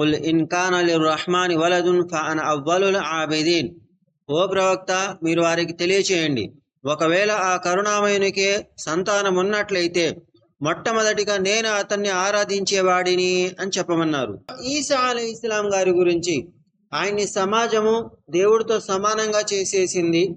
قل ان كان للرحمن వలదున్ fan اول العابدين. ఓ ప్రవక్త మీరు వారికి తెలియచేయండి. ఒకవేళ ఆ కరుణామయునికే సంతానం ఉన్నట్లయితే మొట్టమొదటిగా నేను అతన్ని ఆరాధించేవాడిని అని చెప్పమన్నారు. ఈసా అలీ ఇస్లాం గారి గురించి ఆయన్ని సమాజము దేవుడితో సమానంగా చేసేసింది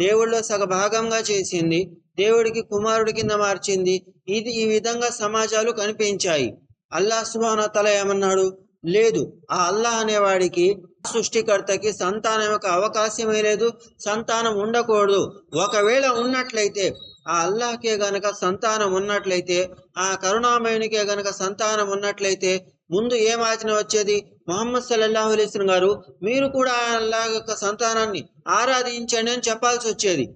దేవుడిలో సగభాగంగా చేసింది దేవుడికి కుమారుడి కింద మార్చింది. ఇది ఈ విధంగా సమాజాలు కనిపించాయి. అల్లా సుబాన తల ఏమన్నాడు? లేదు. ఆ అల్లాహ్ అనేవాడికి సృష్టికర్తకి సంతానం యొక్క అవకాశమే లేదు. సంతానం ఉండకూడదు. ఒకవేళ ఉన్నట్లయితే ఆ అల్లాహ్కే గనక సంతానం ఉన్నట్లయితే ఆ కరుణామయునికే గనక సంతానం ఉన్నట్లయితే ముందు ఏం వచ్చేది? మొహమ్మద్ సల్లల్లాహు అలైస్లం గారు మీరు కూడా ఆ అల్లాహ్ యొక్క సంతానాన్ని ఆరాధించండి అని చెప్పాల్సి వచ్చేది.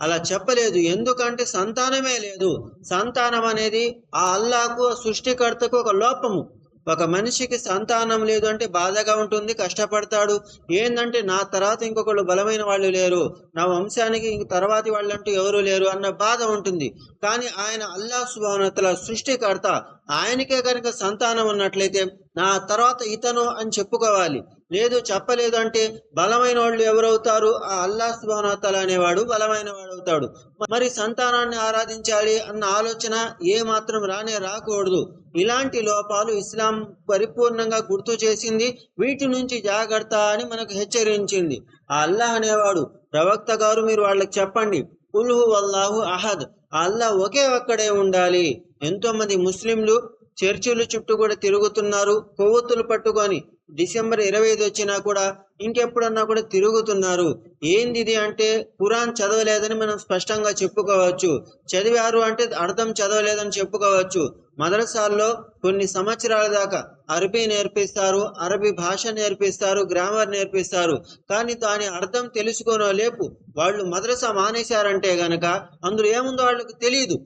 అలా చెప్పలేదు. ఎందుకంటే సంతానమే లేదు. సంతానం అనేది ఆ అల్లాహకు సృష్టికర్తకు ఒక లోపము. ఒక మనిషికి సంతానం లేదు అంటే బాధగా ఉంటుంది కష్టపడతాడు. ఏందంటే నా తర్వాత ఇంకొకళ్ళు బలమైన వాళ్ళు లేరు. నా వంశానికి ఇంక తర్వాతి వాళ్ళంటూ ఎవరు లేరు అన్న బాధ ఉంటుంది. కానీ ఆయన అల్లా సుభానతల సృష్టికర్త. ఆయనకే కనుక సంతానం ఉన్నట్లయితే నా తర్వాత ఇతను అని చెప్పుకోవాలి. లేదు చెప్పలేదు అంటే బలమైన వాళ్ళు ఎవరవుతారు? ఆ అల్లా సుభానతల అనేవాడు బలమైన వాడు అవుతాడు మరి సంతానాన్ని ఆరాధించాలి అన్న ఆలోచన ఏ మాత్రం రానే రాకూడదు. ఇలాంటి లోపాలు ఇస్లాం పరిపూర్ణంగా గుర్తు చేసింది వీటి నుంచి జాగ్రత్త అని మనకు హెచ్చరించింది. ఆ అల్లాహ్ అనేవాడు. ప్రవక్త గారు మీరు వాళ్ళకి చెప్పండి. ఉల్హు అల్లాహు అహద్. అల్లా అల్లాహ్ ఒకే ఒక్కడే ఉండాలి. ఎంతో మంది ముస్లింలు చర్చిల చుట్టూ కూడా తిరుగుతున్నారు కొవ్వొత్తులు పట్టుకొని. డిసెంబర్ ఇరవై ఐదు వచ్చినా కూడా ఇంకెప్పుడన్నా కూడా తిరుగుతున్నారు. ఏంది ఇది అంటే ఖురాన్ చదవలేదని మనం స్పష్టంగా చెప్పుకోవచ్చు. చదివారు అంటే అర్థం చదవలేదని చెప్పుకోవచ్చు. మదరసాల్లో కొన్ని సంవత్సరాల దాకా అరబీ నేర్పిస్తారు అరబీ భాష నేర్పిస్తారు గ్రామర్ నేర్పిస్తారు. కానీ దాని అర్థం తెలుసుకోనో లేపు వాళ్ళు మదరసా మానేశారంటే గనక అందులో ఏముందో వాళ్ళకి తెలియదు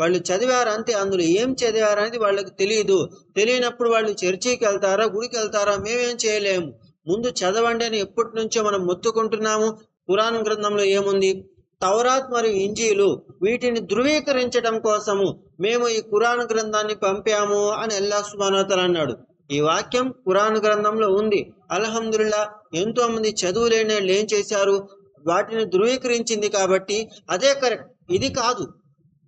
వాళ్ళు చదివారు అంతే అందులో ఏం చదివారు అనేది వాళ్ళకి తెలియదు తెలియనప్పుడు వాళ్ళు చర్చికి వెళ్తారా గుడికి వెళ్తారా మేమేం చేయలేము. ముందు చదవండి అని ఎప్పటి నుంచో మనం మొత్తుకుంటున్నాము. పురాణ గ్రంథంలో ఏముంది? తౌరాత్ మరియు ఇంజీలు వీటిని ధృవీకరించడం కోసము మేము ఈ కురాన్ గ్రంథాన్ని పంపాము అని అల్లా సుబానోతలు అన్నాడు. ఈ వాక్యం కురాన్ గ్రంథంలో ఉంది. అల్హమ్దుల్లా ఎంతో మంది చదువు లేని వాళ్ళు ఏం చేశారు? వాటిని ధృవీకరించింది కాబట్టి అదే కరెక్ట్. ఇది కాదు.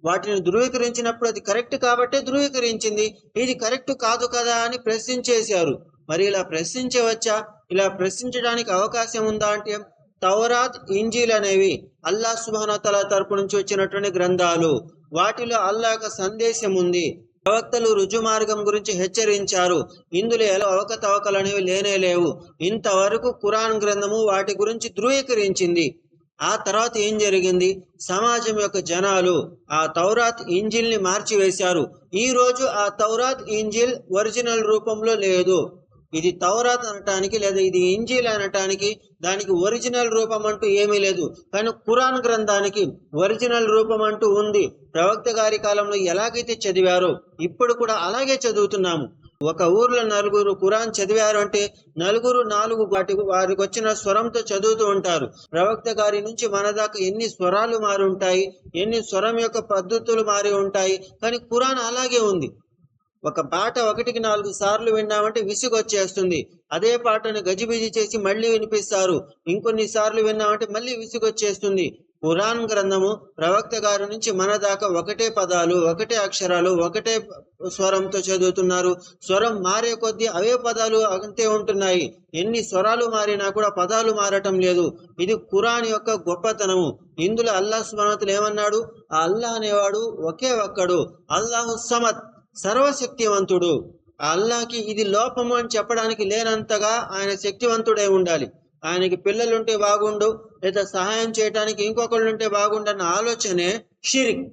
వాటిని ధృవీకరించినప్పుడు అది కరెక్ట్ కాబట్టే ధృవీకరించింది. ఇది కరెక్ట్ కాదు కదా అని ప్రశ్నించేశారు. మరి ఇలా ప్రశ్నించవచ్చా? ఇలా ప్రశ్నించడానికి అవకాశం ఉందా అంటే తౌరాత్ ఇంజీల్ అనేవి అల్లా సుభానతల తరపు నుంచి వచ్చినటువంటి గ్రంథాలు. వాటిలో అల్లా యొక్క సందేశం ఉంది. ప్రవక్తలు రుజు మార్గం గురించి హెచ్చరించారు. ఇందులో ఎలా అవకతవకలు అనేవి లేనే లేవు. ఇంతవరకు కురాన్ గ్రంథము వాటి గురించి ధృవీకరించింది. ఆ తర్వాత ఏం జరిగింది? సమాజం యొక్క జనాలు ఆ తౌరాత్ ఇంజిల్ని మార్చివేశారు. ఈ రోజు ఆ తౌరాత్ ఇంజిల్ ఒరిజినల్ రూపంలో లేదు. ఇది తౌరాత్ అనటానికి లేదా ఇది ఇంజిల్ అనటానికి దానికి ఒరిజినల్ రూపం అంటూ ఏమీ లేదు. కానీ కురాన్ గ్రంథానికి ఒరిజినల్ రూపం అంటూ ఉంది. ప్రవక్త గారి కాలంలో ఎలాగైతే చదివారో ఇప్పుడు కూడా అలాగే చదువుతున్నాము. ఒక ఊర్లో నలుగురు ఖురాన్ చదివారు అంటే నలుగురు నాలుగు వాటి వారికి వచ్చిన స్వరంతో చదువుతూ ఉంటారు. ప్రవక్త గారి నుంచి మన దాకా ఎన్ని స్వరాలు మారి ఉంటాయి ఎన్ని స్వరం యొక్క పద్ధతులు మారి ఉంటాయి కానీ ఖురాన్ అలాగే ఉంది. ఒక పాట ఒకటికి నాలుగు సార్లు విన్నామంటే విసుగు వచ్చేస్తుంది అదే పాటను గజిబిజి చేసి మళ్ళీ వినిపిస్తారు. ఇంకొన్ని సార్లు విన్నామంటే మళ్ళీ విసుగు వచ్చేస్తుంది ఖురాన్ గ్రంథము ప్రవక్త గారి నుంచి మన దాకా ఒకటే పదాలు ఒకటే అక్షరాలు ఒకటే స్వరంతో చదువుతున్నారు. స్వరం మారే కొద్దీ అవే పదాలు అంతే ఉంటున్నాయి. ఎన్ని స్వరాలు మారినా కూడా పదాలు మారటం లేదు. ఇది ఖురాన్ యొక్క గొప్పతనము. ఇందులో అల్లాహ్ సుమనతులు ఏమన్నాడు? ఆ అల్లాహ్ అనేవాడు ఒకే ఒక్కడు. అల్లాహు సమత్ సర్వశక్తివంతుడు. ఆ అల్లాహకి ఇది లోపము అని చెప్పడానికి లేనంతగా ఆయన శక్తివంతుడై ఉండాలి. ఆయనకి పిల్లలుంటే బాగుండు. లేదా సహాయం చేయడానికి ఇంకొకళ్ళు ఉంటే బాగుండన్న ఆలోచనే షిరిక్.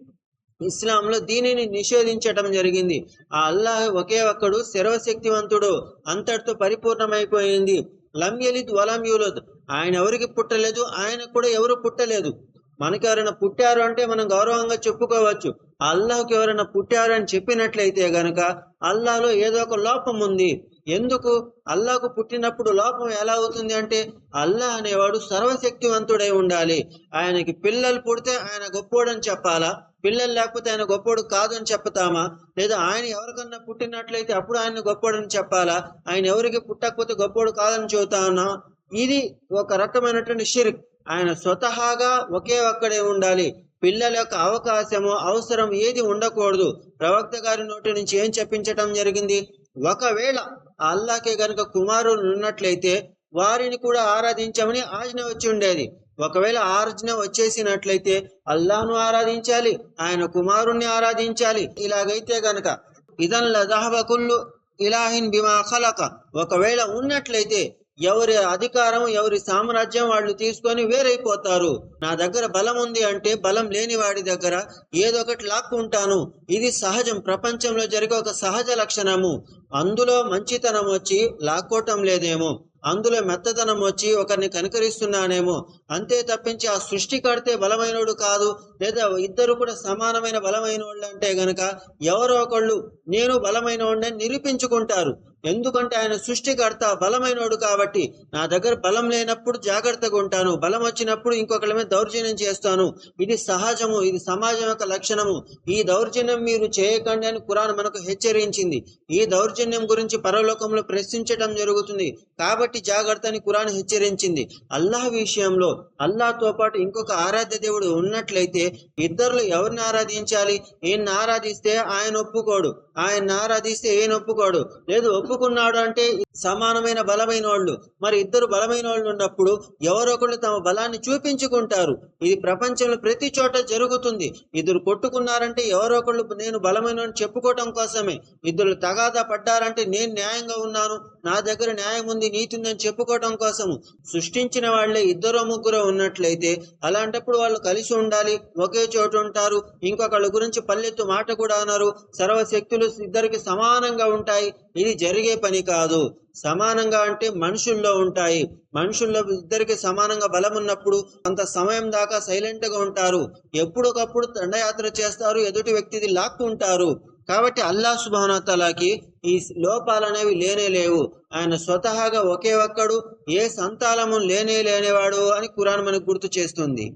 ఇస్లాంలో దీనిని నిషేధించటం జరిగింది. ఆ అల్లాహ్ ఒకే ఒక్కడు సర్వశక్తివంతుడు. అంతటితో పరిపూర్ణమైపోయింది. లం యలిద్ వలం యూలద్. ఆయన ఎవరికి పుట్టలేదు ఆయనకు కూడా ఎవరు పుట్టలేదు. మనకి ఎవరైనా పుట్టారు అంటే మనం గౌరవంగా చెప్పుకోవచ్చు. అల్లాహ్కి ఎవరైనా పుట్టారు అని చెప్పినట్లయితే గనక అల్లాహ్లో ఏదో ఒక లోపం ఉంది. ఎందుకు? అల్లాకు పుట్టినప్పుడు లోపం ఎలా అవుతుంది అంటే అల్లా అనేవాడు సర్వశక్తివంతుడై ఉండాలి. ఆయనకి పిల్లలు పుడితే ఆయన గొప్పోడని చెప్పాలా? పిల్లలు లేకపోతే ఆయన గొప్పోడు కాదు అని చెప్తామా? లేదా ఆయన ఎవరికన్నా పుట్టినట్లయితే అప్పుడు ఆయన గొప్పోడని చెప్పాలా? ఆయన ఎవరికి పుట్టకపోతే గొప్పోడు కాదని చెబుతానా? ఇది ఒక రకమైనటువంటి షిర్క్. ఆయన స్వతహాగా ఒకే ఒక్కడే ఉండాలి. పిల్లల యొక్క అవకాశము అవసరం ఏది ఉండకూడదు. ప్రవక్త గారి నోటి నుంచి ఏం చెప్పించటం జరిగింది? ఒకవేళ అల్లాకే గనుక కుమారులు ఉన్నట్లయితే వారిని కూడా ఆరాధించమని ఆజ్ఞ వచ్చి ఉండేది. ఒకవేళ ఆజ్ఞ వచ్చేసినట్లయితే అల్లాను ఆరాధించాలి ఆయన కుమారుణ్ణి ఆరాధించాలి. ఇలాగైతే గనక ఇదన్ లదహబ కుల్లు ఇలాహిన్ బిమా ఖలక. ఒకవేళ ఉన్నట్లయితే ఎవరి అధికారం ఎవరి సామ్రాజ్యం వాళ్ళు తీసుకొని వేరైపోతారు. నా దగ్గర బలం ఉంది అంటే బలం లేని వాడి దగ్గర ఏదో ఒకటి లాక్కుంటాను. ఇది సహజం. ప్రపంచంలో జరిగే ఒక సహజ లక్షణము. అందులో మంచితనం వచ్చి లాక్కోవటం లేదేమో. అందులో మెత్తదనం వచ్చి ఒకరిని కనుకరిస్తున్నానేమో. అంతే తప్పించి ఆ సృష్టికర్తే బలమైనడు కాదు. లేదా ఇద్దరు కూడా సమానమైన బలమైన వాళ్ళు అంటే గనక ఎవరో ఒకళ్ళు నేను బలమైన వాడిని నిరూపించుకుంటారు. ఎందుకంటే ఆయన సృష్టికర్త బలమైనోడు కాబట్టి నా దగ్గర బలం లేనప్పుడు జాగ్రత్తగా ఉంటాను. బలం వచ్చినప్పుడు ఇంకొకరి మీద దౌర్జన్యం చేస్తాను. ఇది సహజము ఇది సమాజం యొక్క లక్షణము. ఈ దౌర్జన్యం మీరు చేయకండి అని కురాన్ మనకు హెచ్చరించింది. ఈ దౌర్జన్యం గురించి పరలోకంలో ప్రశ్నించడం జరుగుతుంది. కాబట్టి జాగ్రత్త అని కురాన్ హెచ్చరించింది. అల్లాహ్ విషయంలో అల్లాహ్తో పాటు ఇంకొక ఆరాధ్య దేవుడు ఉన్నట్లయితే ఇద్దరు ఎవరిని ఆరాధించాలి? ఈయన్ని ఆరాధిస్తే ఆయన ఒప్పుకోడు. ఆయన ఆరాధిస్తే ఈయన ఒప్పుకోడు. లేదు ఒప్పు ఒప్పుకున్నాడు అంటే సమానమైన బలమైన వాళ్ళు మరి ఇద్దరు బలమైన వాళ్ళు ఉన్నప్పుడు ఎవరో ఒకళ్ళు తమ బలాన్ని చూపించుకుంటారు. ఇది ప్రపంచంలో ప్రతి చోట జరుగుతుంది. ఇద్దరు కొట్టుకున్నారంటే ఎవరో ఒకళ్ళు నేను బలమైన చెప్పుకోవటం కోసమే. ఇద్దరు తగాదా పడ్డారంటే నేను న్యాయంగా ఉన్నాను. నా దగ్గర న్యాయం ఉంది నీతి ఉందని చెప్పుకోవటం కోసము. సృష్టించిన వాళ్ళే ఇద్దరు ముగ్గురు ఉన్నట్లయితే అలాంటప్పుడు వాళ్ళు కలిసి ఉండాలి. ఒకే చోటు ఉంటారు. ఇంకొకళ్ళ గురించి పల్లెత్తు మాట కూడా అన్నారు సర్వశక్తులు ఇద్దరికి సమానంగా ఉంటాయి. ఇది జరిగే పని కాదు. సమానంగా అంటే మనుషుల్లో ఉంటాయి. మనుషుల్లో ఇద్దరికి సమానంగా బలం ఉన్నప్పుడు కొంత సమయం దాకా సైలెంట్గా ఉంటారు. ఎప్పుడొకప్పుడు దండయాత్ర చేస్తారు. ఎదుటి వ్యక్తిది లాక్కుంటారు. కాబట్టి అల్లా సుభానతలాకి ఈ లోపాలు అనేవి లేనే లేవు. ఆయన స్వతహాగా ఒకే ఒక్కడు ఏ సంతానము లేనే లేనివాడు అని కురాన్ మనకు గుర్తు చేస్తుంది.